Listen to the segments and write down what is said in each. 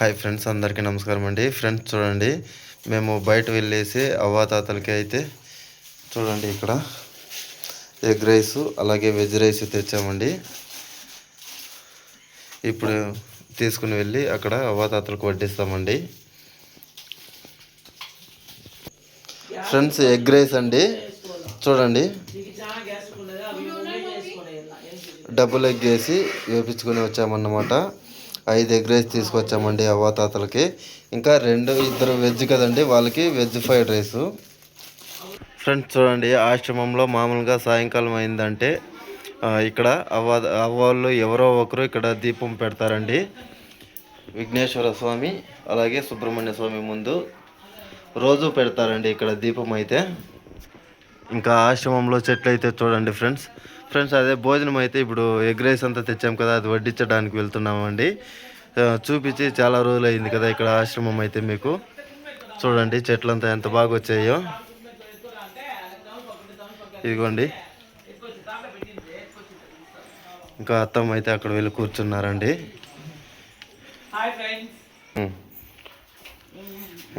Hi friends అందరికీ నమస్కారం అండి. ఫ్రెండ్స్ చూడండి మేము బయట వెళ్ళేసి అవ్వాతాతలకి అయితే చూడండి ఇక్కడ ఎగ్ రైస్ అలాగే వెజ్ రైస్ తెచ్చామండి. ఇప్పుడు తీసుకుని వెళ్ళి అక్కడ అవ్వాతాతలకు వడ్డిస్తామండి. ఫ్రెండ్స్ ఎగ్ రైస్ అండి. చూడండి. డబుల్ ఎగ్ వేసి వేపించుకొని వచ్చామన్నమాట. ఐదు ఎగ్ రైస్ తీసుకొచ్చామండి అవ్వాతాతలకి ఇంకా రెండు ఇద్దరు వెజ్ కదండి వాళ్ళకి వెజ్ ఫ్రైడ్ రైస్. ఫ్రెండ్స్ చూడండి ఆశ్రమంలో మామూలుగా సాయంకాలం అయిందంటే ఇక్కడ అవ్వ అవ్వాళ్ళు ఎవరో ఒకరు ఇక్కడ దీపం పెడతారండి. విఘ్నేశ్వర స్వామి అలాగే సుబ్రహ్మణ్య స్వామి ముందు రోజు పెడతారండి ఇక్కడ దీపం అయితే. ఇంకా ఆశ్రమంలో చెట్లు అయితే చూడండి ఫ్రెండ్స్. ఫ్రెండ్స్ అదే భోజనం అయితే ఇప్పుడు ఎగ్ రైస్ అంతా తెచ్చాం కదా అది వడ్డించడానికి వెళ్తున్నామండి. చూపించి చాలా రోజులు అయింది కదా ఇక్కడ ఆశ్రమం అయితే మీకు. చూడండి చెట్లంతా ఎంత బాగా వచ్చాయో. ఇదిగోండి. ఇంకా అత్తమ్మ అయితే అక్కడ వెళ్ళి కూర్చున్నారండి.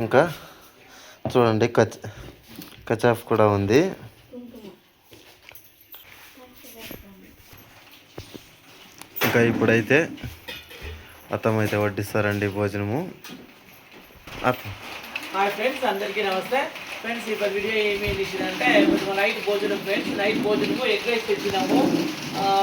ఇంకా చూడండి కచ్ కచాఫ్ కూడా ఉంది. ఇంకా ఇప్పుడైతే అత్తం అయితే వడ్డిస్తారండి భోజనము. అత్త. హాయ్ ఫ్రెండ్స్ అందరికీ నమస్తే. ఫ్రెండ్స్ ఈ వీడియో ఏమి చేసిందంటే కొంచెం నైట్ భోజనం ఫ్రెండ్స్ నైట్ భోజనము ఎగ్ రైస్ తెచ్చినాము.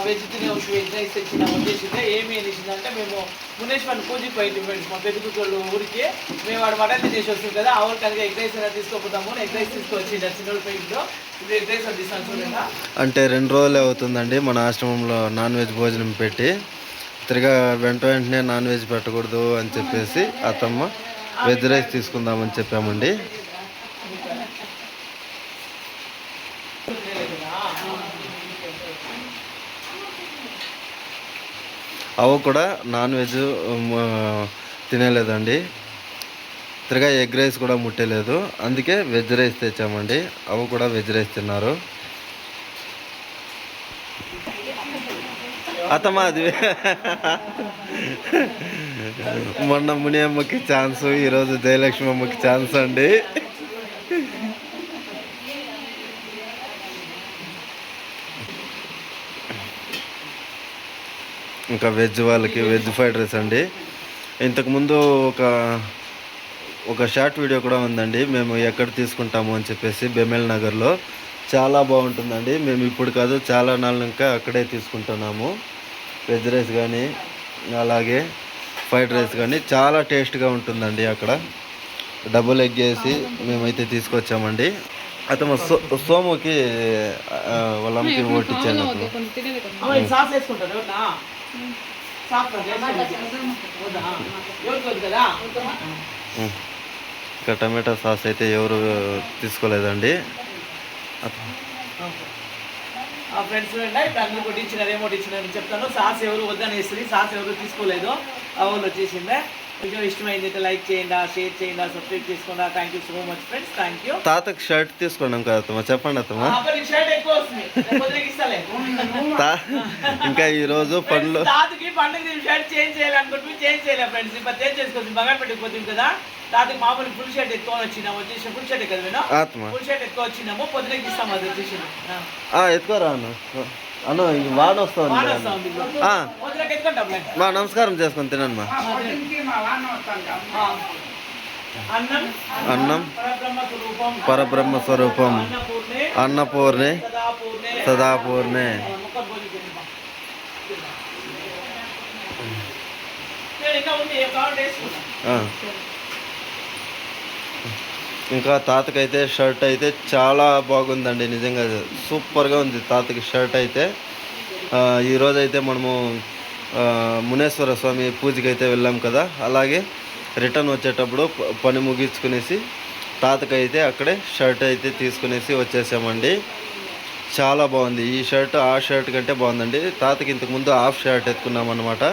వెజ్ తినేసి ఎగ్ రైస్ తెచ్చినాము. వచ్చేసిందే ఏమి చేసిందంటే మేము మునేశ్వరిని పూజకి పోయింది ఫ్రెండ్స్ మా పెద్ద కూతురు ఊరికి. మేము వాడు మటన్ తినేసి వస్తుంది కదా ఆ ఊరికి ఎగ్ రైస్ అయినా తీసుకోపోతాము ఎగ్ రైస్ తీసుకొచ్చి చిన్నోడు పెయింట్లో ఇప్పుడు ఎగ్ రైస్ తీస్తాను అంటే రెండు రోజులే అవుతుందండి మన ఆశ్రమంలో నాన్ వెజ్ భోజనం పెట్టి. తిరిగా వెంట వెంటనే నాన్ వెజ్ పెట్టకూడదు అని చెప్పేసి అత్తమ్మ వెజ్ రైస్ తీసుకుందామని చెప్పామండి. అవి కూడా నాన్ వెజ్ తినలేదండి. తిరగా ఎగ్ రైస్ కూడా ముట్టలేదు. అందుకే వెజ్ రైస్ తెచ్చామండి. అవి కూడా వెజ్ రైస్ తిన్నారు. అత్తమ్మ అది మొన్న ముని అమ్మకి ఛాన్స్ ఈరోజు జయలక్ష్మి అమ్మకి ఛాన్స్ అండి ఇంకా వెజ్ వాళ్ళకి వెజ్ ఫ్రైడ్ రైస్ అండి. ఇంతకుముందు ఒక ఒక షార్ట్ వీడియో కూడా ఉందండి. మేము ఎక్కడ తీసుకుంటాము అని చెప్పేసి బెమెల్ నగర్లో. చాలా బాగుంటుందండి. మేము ఇప్పుడు కాదు చాలా నాళ్ళు ఇంకా అక్కడే తీసుకుంటున్నాము. వెజ్ రైస్ కానీ అలాగే ఫ్రైడ్ రైస్ కానీ చాలా టేస్ట్గా ఉంటుందండి అక్కడ. డబుల్ ఎగ్ వేసి మేమైతే తీసుకొచ్చామండి. అతను సో సోముకి ఆ, వాళ్ళ అమ్మకి ఓటిచ్చాను ఇంకా టమాటా సాస్ అయితే ఎవరు తీసుకోలేదండి ఫ్రెండ్స్ ఇప్పుడు అందరూ కొట్టించినారు ఏం కొట్టించినారు చెప్తాను సాస్ ఎవరు వద్దనేసి సాస్ ఎవరు తీసుకోలేదు ఆ వాళ్ళు వచ్చేసిందే వీడియో ఇష్టమైంది లైక్ చేయండి షేర్ చేయండి సబ్స్క్రైబ్ చేసుకోండి. Thank you so much friends thank you తాతకు షర్ట్ తీసుకున్నాం కదా అత్తమ్మ. చెప్పండి అత్తమ్మ. షర్ట్ ఎక్కువ వస్తుంది. ఇంకా ఈరోజు పండ్లు. తాతకి పండుగ షర్ట్ చేంజ్ చేయాలనుకుంటే చేంజ్ చేయలేదు ఫ్రెండ్స్ ఇప్పుడు చేంజ్ చేసుకోవచ్చు బగాన్ పెట్టుకుపోతుంది కదా. తాతకి మామూలు ఫుల్ షర్ట్ ఎక్కువ వచ్చినాము వచ్చేసి ఫుల్ షర్ట్ కదా ఆత్మ ఫుల్ షర్ట్ ఎక్కువ వచ్చినాము పొద్దునకి ఇస్తాము అది వచ్చేసి ఎత్తుకోరా అన్న. అన్న ఇది మా నమస్కారం చేసుకొని తినండి మా. అన్నం. అన్నం. పరబ్రహ్మ స్వరూపం. పరబ్రహ్మ స్వరూపం అన్నపూర్ణే. సదాపూర్ణే. ఇంకా తాతకైతే షర్ట్ అయితే చాలా బాగుందండి నిజంగా సూపర్గా ఉంది తాతకి షర్ట్ అయితే. ఆ, ఈరోజు అయితే మనము మునేశ్వర స్వామి పూజకి అయితే వెళ్ళాం కదా. అలాగే రిటర్న్ వచ్చేటప్పుడు పని ముగించుకునేసి తాతకైతే అక్కడే షర్ట్ అయితే తీసుకునేసి వచ్చేసామండి. చాలా బాగుంది. ఈ షర్ట్ ఆ షర్ట్ కంటే బాగుందండి. తాతకి ఇంతకుముందు హాఫ్ షర్ట్ ఎత్తుకున్నాం అనమాట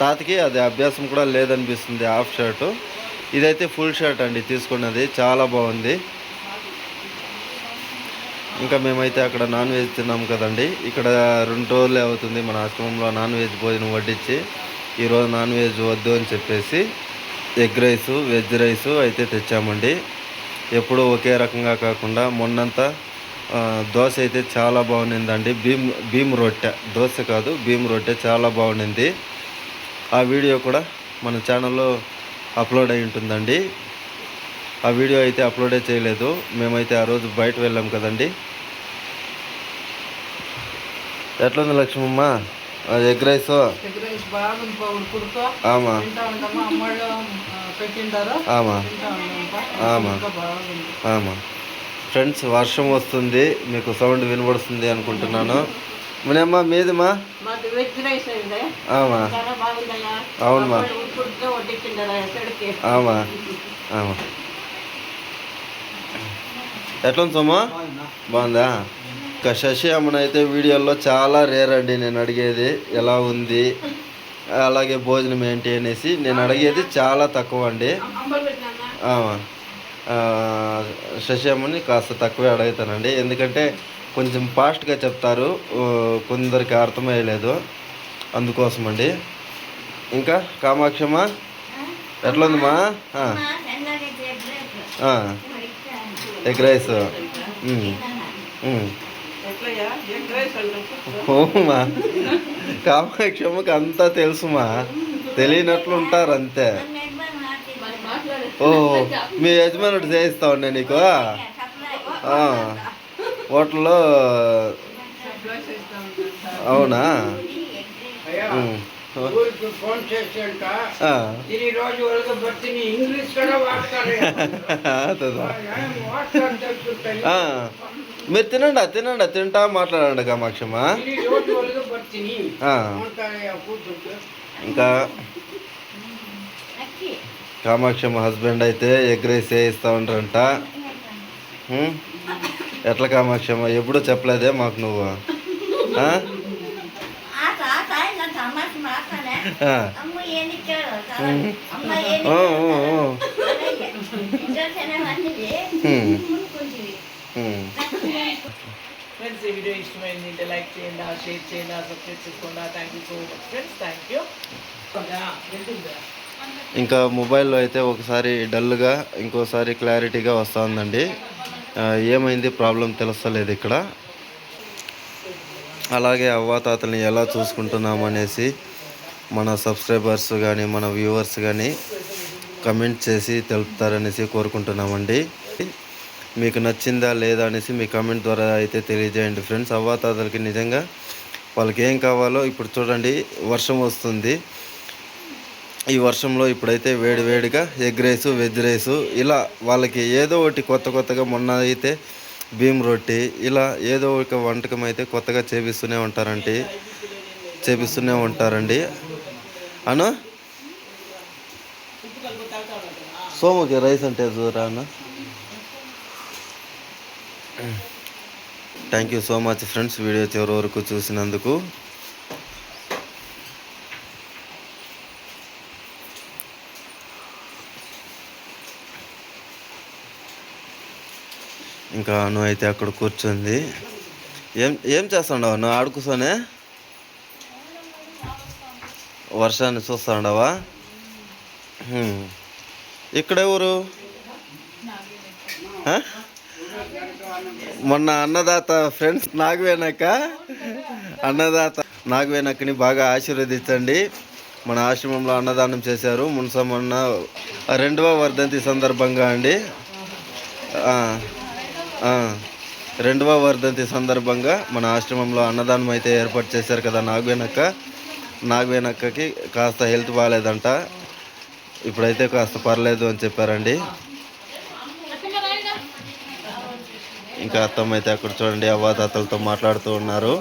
తాతకి అది అభ్యాసం కూడా లేదనిపిస్తుంది హాఫ్ షర్టు. ఇదైతే ఫుల్ షర్ట్ అండి తీసుకున్నది. చాలా బాగుంది. ఇంకా మేమైతే అక్కడ నాన్ వెజ్ తిన్నాం కదండి. ఇక్కడ రెండు రోజులే అవుతుంది మన ఆశ్రమంలో నాన్ వెజ్ భోజనం వడ్డించి. ఈరోజు నాన్ వెజ్ వద్దు అని చెప్పేసి ఎగ్ రైసు వెజ్ రైసు అయితే తెచ్చామండి. ఎప్పుడూ ఒకే రకంగా కాకుండా మొన్నంతా దోశ అయితే చాలా బాగుండిందండి. భీమ్ భీమ్ రొట్టె. దోశ కాదు భీమ్ రొట్టె చాలా బాగుండింది. ఆ వీడియో కూడా మన ఛానల్లో అప్లోడ్ అయి ఉంటుందండి. ఆ వీడియో అయితే అప్లోడే చేయలేదు. మేమైతే ఆ రోజు బయట వెళ్ళాం కదండి. ఎట్లుంది లక్ష్మమ్మ? అది ఎగ్ రైస్? ఎగ్ రైస్ బాగుంది పా ఉడుకుడుతో ఆమా. ఆమా. ఆమా. ఆమా. ఫ్రెండ్స్ వర్షం వస్తుంది. మీకు సౌండ్ వినబడుతుంది అనుకుంటున్నాను. మునమ్మ మీదిమా మాది వెజ్ రైస్ అయింది. ఆమా. చాలా బాగుందయ్యా అవునమ్మా. ఆమా. ఆమా. ఎట్లుంది సోమా? బాగుందా? ఇంకా శశి అమ్మన అయితే వీడియోలో చాలా రేర్ అండి నేను అడిగేది ఎలా ఉంది అలాగే భోజనం ఏంటి అనేసి నేను అడిగేది చాలా తక్కువ అండి శశి అమ్మని కాస్త తక్కువే అడుగుతానండి ఎందుకంటే కొంచెం ఫాస్ట్గా చెప్తారు కొందరికి అర్థమయ్యలేదు అందుకోసం అండి ఇంకా కామాక్షమ్మ ఎట్లుందమ్మా ఎగ్ రైస్ ఓమా కామాక్షమ్మకి అంతా తెలుసుమా? తెలియనట్లు ఉంటారు అంతే. ఓ మీ యజమానుడు చేయిస్తా ఉండే నీకు? హోటల్లో అవునా? ఫోన్ చేసేంట ఇంగ్లీష్ మీరు తినండి తినండి తింటా మాట్లాడండి కామాక్షమ్మ ఇంకా కామాక్షమ్మ హస్బెండ్ అయితే ఎగ్ రైస్ వేయిస్తూ ఉంటారంట ఎట్లా కామాక్షమ్మ ఎప్పుడూ చెప్పలేదే మాకు నువ్వు. ఫ్రెండ్స్ ఈ వీడియో ఇష్టమైంది అంటే లైక్ చేయండి షేర్ చేయండి సబ్స్క్రైబ్ చేసుకోండి thank you so much friends thank you ఇంకా మొబైల్లో అయితే ఒకసారి డల్గా ఇంకోసారి క్లారిటీగా వస్తూ ఉందండి ఏమైంది? ప్రాబ్లం తెలుస్తలేదు ఇక్కడ. అలాగే అవ్వాతాతల్ని ఎలా చూసుకుంటున్నాం అనేసి మన సబ్స్క్రైబర్స్ కానీ మన వ్యూవర్స్ కానీ కమెంట్ చేసి తెలుపుతారనేసి కోరుకుంటున్నామండి. మీకు నచ్చిందా లేదా అనేసి మీ కమెంట్ ద్వారా అయితే తెలియజేయండి ఫ్రెండ్స్ అవ్వాతాతలకి నిజంగా వాళ్ళకి ఏం కావాలో ఇప్పుడు చూడండి వర్షం వస్తుంది. ఈ వర్షంలో ఇప్పుడైతే వేడి వేడిగా ఎగ్ రైస్ వెజ్ రైస్ ఇలా వాళ్ళకి ఏదో ఒకటి కొత్త కొత్తగా మొన్న అయితే భీమ్ రొట్టి ఇలా ఏదో ఒక వంటకం అయితే కొత్తగా చేపిస్తూనే ఉంటారండి. చేపిస్తూనే ఉంటారండి. అను సోముకి రైస్ అంటే చూరా అన్న? Thank you so much friends video చివరి వరకు చూసినందుకు. ఇంకా నువ్వు అయితే అక్కడ కూర్చుంది. ఏం ఏం చేస్తాండవు నువ్వు ఆడుకుసోనే? వర్షాన్ని చూస్తాండవా. ఇక్కడ ఎవరు? మొన్న అన్నదాత ఫ్రెండ్స్ నాగవేనక్క అన్నదాత నాగవేనక్కని బాగా ఆశీర్వదించండి. మన ఆశ్రమంలో అన్నదానం చేశారు. మున్సమన్న రెండవ వర్ధంతి సందర్భంగా అండి. రెండవ వర్ధంతి సందర్భంగా మన ఆశ్రమంలో అన్నదానం అయితే ఏర్పాటు చేశారు కదా నాగవేనక్క నాగవేనక్కకి కాస్త హెల్త్ బాగాలేదంట. ఇప్పుడైతే కాస్త పర్లేదు అని చెప్పారండి. ఇంకా అత్తమ్మ అయితే అక్కడ చూడండి అవ్వాతాతలతో మాట్లాడుతూ ఉన్నారు.